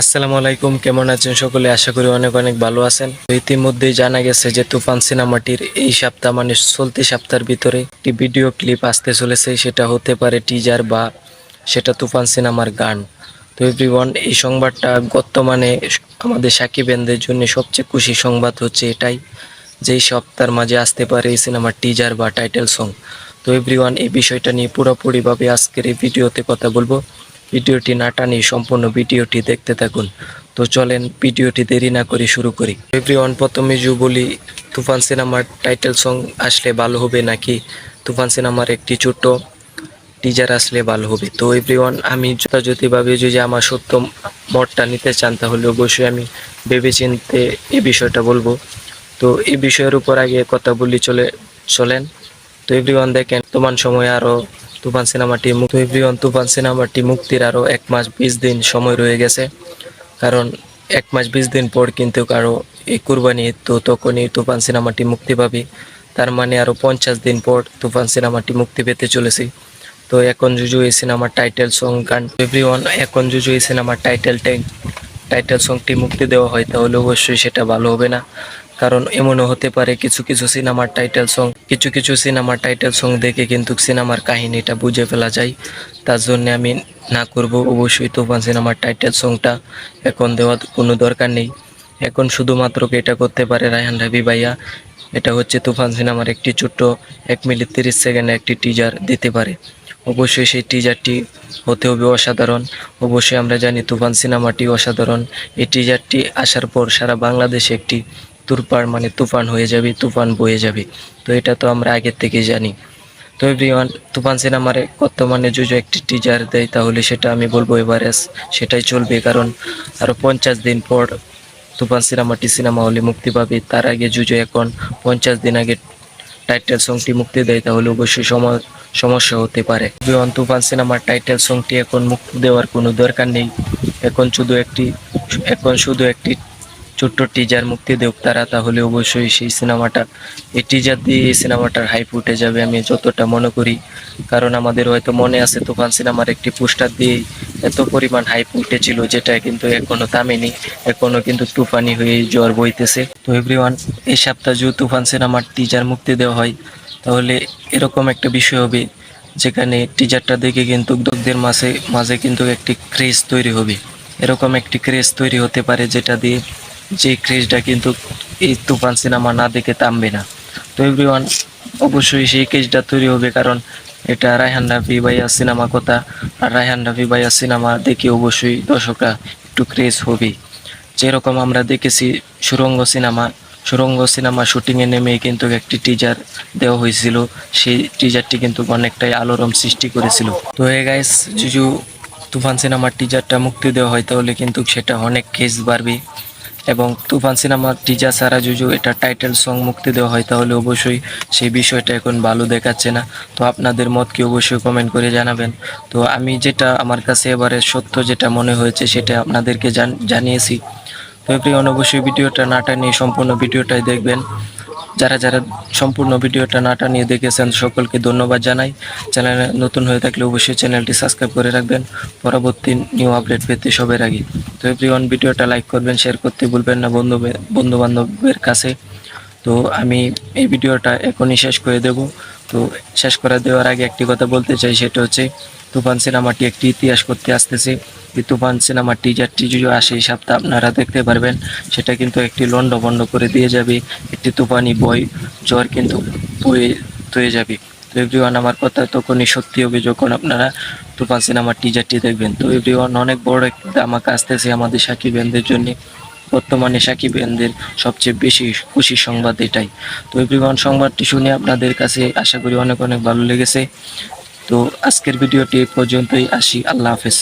আসসালামু আলাইকুম, কেমন আছেন সকলে? আশা করি অনেক অনেক ভালো আছেন। ইতিমধ্যেই জানা গেছে যে তুফান সিনেমাটির এই সপ্তাহ মানে চলতি সপ্তাহের ভিতরে একটি ভিডিও ক্লিপ আসতে চলেছে। সেটা হতে পারে টিজার বা সেটা তুফান সিনেমার গান। তো এভরিওয়ান এই সংবাদটা বর্তমানে আমাদের সাকিবেনদের জন্য সবচেয়ে খুশি সংবাদ হচ্ছে এটাই যে এই সপ্তাহের মাঝে আসতে পারে এই সিনেমার টিজার বা টাইটেল সং তো এভরিওয়ান এই বিষয়টা নিয়ে পুরোপুরিভাবে আজকের এই ভিডিওতে কথা বলব। ভিডিওটি না টানিয়ে সম্পূর্ণ ভিডিওটি দেখতে থাকুন। তো চলেন ভিডিওটি দেরি না করে শুরু করি। এভরিওয়ান, প্রথমে যে বলি তুফান সিনেমার টাইটেল সং আসলে ভালো হবে নাকি তুফান সিনেমার একটি ছোট্ট টিজার আসলে ভালো হবে? তো এভরিওয়ান, আমি যথাযথভাবে যদি আমার সত্য মতটা নিতে চান, তাহলে অবশ্যই আমি ভেবেচিন্তে এই বিষয়টা বলব। তো এই বিষয়ের উপর আগে কথা বলি চলে, চলেন। তো এভরিওয়ান দেখেন তোমার সময় আরও তুফান সিনেমাটি মুক্ত এভরিওয়ান তুফান সিনেমাটি মুক্তির আরও এক মাস বিশ দিন সময় রয়ে গেছে। কারণ এক মাস বিশ দিন পর কিন্তু কারও এই কুরবানি তো তখনই তুফান সিনেমাটি মুক্তি পাবে। তার মানে আরও পঞ্চাশ দিন পর তুফান সিনেমাটি মুক্তি পেতে চলেছে। তো এখন জুজু এই সিনেমার টাইটেল সং গান। এভরিওয়ান এখন জুজু এই সিনেমার টাইটেল টাইটেল সংটি মুক্তি দেওয়া হয় তাহলে অবশ্যই সেটা ভালো হবে না। কারণ এমনও হতে পারে কিছু কিছু সিনেমার টাইটেল সং কিছু কিছু সিনেমার টাইটেল সং দেখে কিন্তু সিনেমার কাহিনীটা বুঝে ফেলা যায়। তার জন্য আমি না করব, অবশ্যই তুফান সিনেমার টাইটেল সংটা এখন দেওয়ার কোনো দরকার নেই। এখন শুধুমাত্র এটা করতে পারে রায়হান রাবি ভাইয়া? এটা হচ্ছে তুফান সিনেমার একটি ছোট্ট এক মিনিট তিরিশ সেকেন্ডে একটি টিজার দিতে পারে। অবশ্যই সেই টিজারটি হতে হবে অসাধারণ। অবশ্যই আমরা জানি তুফান সিনেমাটি অসাধারণ। এই টিজারটি আসার পর সারা বাংলাদেশে একটি তুরপার মানে তুফান হয়ে যাবে, তুফান বয়ে যাবে। তো এটা তো আমরা আগের থেকে জানি। তো এভরিওয়ান তুফান সিনেমারে বর্তমানে যদি একটি টিজার দেয়, তাহলে সেটা আমি বলব এবারে সেটাই চলবে। কারণ আরও পঞ্চাশ দিন পর তুফান সিনেমাটি সিনেমা হলে মুক্তি পাবে। তার আগে জুজো এখন পঞ্চাশ দিন আগে টাইটেল সংটি মুক্তি দেয়, তাহলে অবশ্যই সম- সমস্যা হতে পারে। বিমান তুফান সিনেমার টাইটেল সংটি এখন মুক্তি দেওয়ার কোনো দরকার নেই। এখন শুধু একটি, এখন শুধু একটি ছোট্ট টিজার মুক্তি দেব তারা, তাহলে অবশ্যই সেই সিনেমাটা, এই টিজার দিয়ে এই সিনেমাটার হাইপ উঠে যাবে আমি যতটা মনে করি। কারণ আমাদের হয়তো মনে আছে তুফান সিনেমার একটি পোস্টার দিয়ে এত পরিমাণ হাইপ উঠেছিল যেটা কিন্তু এখনও থামেনি, এখনও কিন্তু তুফানি হয়ে জ্বর বইতেছে। তো এভরিওয়ান এই সপ্তাহ যদি তুফান সিনেমার টিজার মুক্তি দেওয়া হয়, তাহলে এরকম একটা বিষয় হবে, যেখানে টিজারটা দেখে কিন্তু উদ্যোগদের মাঝে মাঝে কিন্তু একটি ক্রেজ তৈরি হবে। এরকম একটি ক্রেজ তৈরি হতে পারে যেটা দিয়ে যে ক্রেজটা কিন্তু এই তুফান সিনেমা না দেখে থামবে না। তো এভরিওয়ান অবশ্যই সেই ক্রেজটা তৈরি হবে, কারণ এটা রায়হান রাফি ভাইয়া সিনেমা কথা। আর রায়হান রাফি ভাইয়া সিনেমা দেখে অবশ্যই দর্শকরা একটু ক্রেজ হবে। যেরকম আমরা দেখেছি সুরঙ্গ সিনেমা সুরঙ্গ সিনেমা শুটিংয়ে নেমে কিন্তু একটি টিজার দেওয়া হয়েছিল। সেই টিজারটি কিন্তু অনেকটাই আলোড়ন সৃষ্টি করেছিল। তো এ গাইস জুজু তুফান সিনেমার টিজারটা মুক্তি দেওয়া হয়, তাহলে কিন্তু সেটা অনেক কেস বাড়বে। এবং তুফান সিনেমার টিজা, সারা জুজু, এটা টাইটেল সং মুক্তি দেওয়া হয়, তাহলে অবশ্যই সেই বিষয়টা এখন ভালো দেখাচ্ছে না। তো আপনাদের মত কি অবশ্যই কমেন্ট করে জানাবেন। তো আমি যেটা, আমার কাছে এবারে সত্য যেটা মনে হয়েছে, সেটা আপনাদেরকে জান- জানিয়েছি। তো এপ্রিয়ন অবশ্যই ভিডিওটা না টানিয়ে সম্পূর্ণ ভিডিওটাই দেখবেন। যারা যারা সম্পূর্ণ ভিডিওটা না টানিয়ে দেখেছেন, সকলকে ধন্যবাদ জানাই। চ্যানেলে নতুন হয়ে থাকলে অবশ্যই চ্যানেলটি সাবস্ক্রাইব করে রাখবেন। পরবর্তী নিউ আপডেট পেতে সবের আগে তো এভরিওয়ান ভিডিওটা লাইক করবেন শেয়ার করতে ভুলবেন না বন্ধু, বন্ধুবান্ধবের কাছে। তো আমি এই ভিডিওটা এখনই শেষ করে দেব। তো শেষ করে দেওয়ার আগে একটি কথা বলতে চাই, সেটা হচ্ছে তুফান সিনেমাটি একটি ইতিহাস করতে আসতেছে। এই তুফান সিনেমার টিজারটি যদি আসে, এই সপ্তাহ আপনারা দেখতে পারবেন। সেটা কিন্তু একটি লন্ড বন্ড করে দিয়ে যাবে। একটি তুফানি বই জ্বর কিন্তু বয়ে যাবে। তো এভরিওয়ান আমার কথা তখনই সত্যি হবে যখন আপনারা তুফান সিনেমার টিজারটি দেখবেন। তো এভরিওয়ান অনেক বড় একটা আমাকে আসতেছে আমাদের সাকিবেনদের জন্য। বর্তমানে সাকিবেনদের সবচেয়ে বেশি খুশি সংবাদ এটাই। তো এভরিওয়ান সংবাদটি শুনে আপনাদের কাছে আশা করি অনেক অনেক ভালো লেগেছে। তো আজকের ভিডিওটি পর্যন্তই, আসি, আল্লাহ হাফেজ।